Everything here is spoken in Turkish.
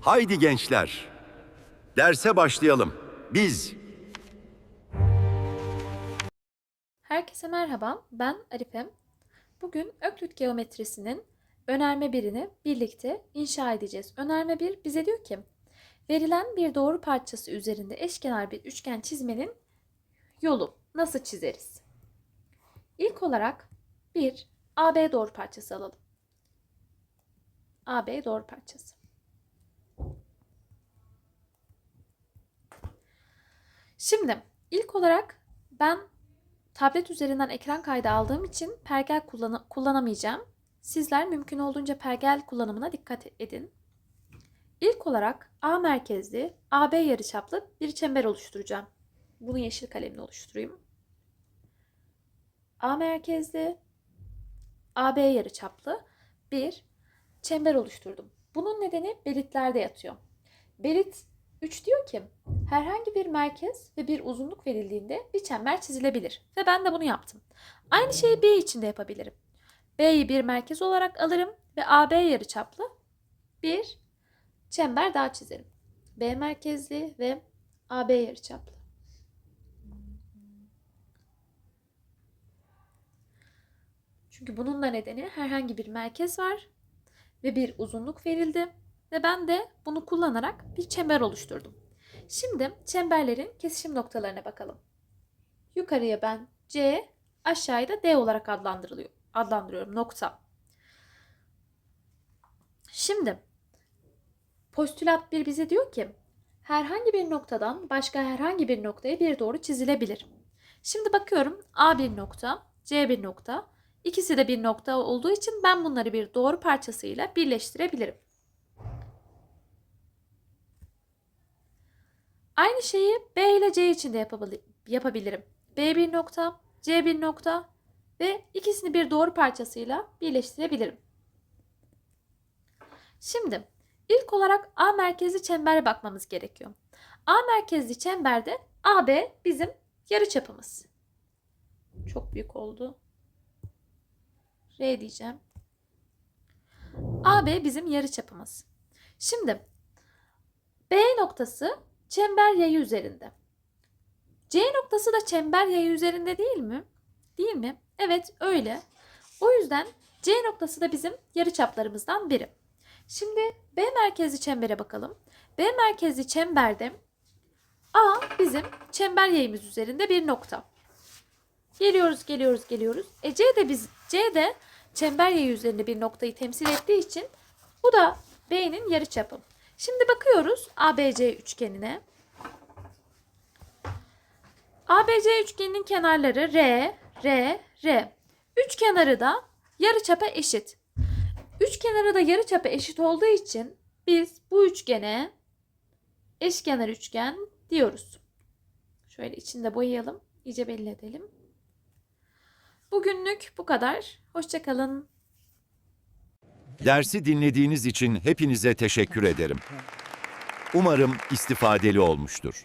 Haydi gençler. Derse başlayalım. Biz Herkese merhaba, ben Arifem. Bugün Öklit geometrisinin önerme birini birlikte inşa edeceğiz. Önerme bir bize diyor ki, verilen bir doğru parçası üzerinde eşkenar bir üçgen çizmenin yolu nasıl çizeriz? İlk olarak bir AB doğru parçası alalım. AB doğru parçası. Şimdi ilk olarak ben tablet üzerinden ekran kaydı aldığım için pergel kullanı- kullanamayacağım. Sizler mümkün olduğunca pergel kullanımına dikkat edin. İlk olarak A merkezli, AB yarıçaplı bir çember oluşturacağım. Bunu yeşil kalemle oluşturayım. A merkezli, AB yarıçaplı bir çember oluşturdum. Bunun nedeni belitlerde yatıyor. Belit 3 diyor ki herhangi bir merkez ve bir uzunluk verildiğinde bir çember çizilebilir. Ve ben de bunu yaptım. Aynı şeyi B için de yapabilirim. B'yi bir merkez olarak alırım ve AB yarıçaplı bir çember daha çizerim. B merkezli ve AB yarıçaplı. Çünkü bunun da nedeni herhangi bir merkez var ve bir uzunluk verildi ve ben de bunu kullanarak bir çember oluşturdum. Şimdi çemberlerin kesişim noktalarına bakalım. Yukarıya ben C, aşağıya da D olarak adlandırılıyor. Adlandırıyorum nokta. Şimdi postülat 1 bize diyor ki herhangi bir noktadan başka herhangi bir noktaya bir doğru çizilebilir. Şimdi bakıyorum A bir nokta, C bir nokta. İkisi de bir nokta olduğu için ben bunları bir doğru parçasıyla birleştirebilirim. Aynı şeyi B ile C için de yapabili- yapabilirim. B bir nokta, C bir nokta ve ikisini bir doğru parçasıyla birleştirebilirim. Şimdi ilk olarak A merkezli çembere bakmamız gerekiyor. A merkezli çemberde AB bizim yarıçapımız. Çok büyük oldu. R diyeceğim. AB bizim yarıçapımız. Şimdi B noktası çember yayı üzerinde. C noktası da çember yayı üzerinde değil mi? Değil mi? Evet öyle. O yüzden C noktası da bizim yarıçaplarımızdan biri. Şimdi B merkezli çembere bakalım. B merkezli çemberde A bizim çember yayımız üzerinde bir nokta. Geliyoruz, geliyoruz, geliyoruz. E C de biz C de çember yayı üzerinde bir noktayı temsil ettiği için bu da B'nin yarıçapı. Şimdi bakıyoruz ABC üçgenine. ABC üçgeninin kenarları R, R, R. Üç kenarı da yarıçapa eşit. Üç kenarı da yarıçapa eşit olduğu için biz bu üçgene eşkenar üçgen diyoruz. Şöyle içinde boyayalım. iyice belli edelim. Bugünlük bu kadar. Hoşçakalın. Dersi dinlediğiniz için hepinize teşekkür ederim. Umarım istifadeli olmuştur.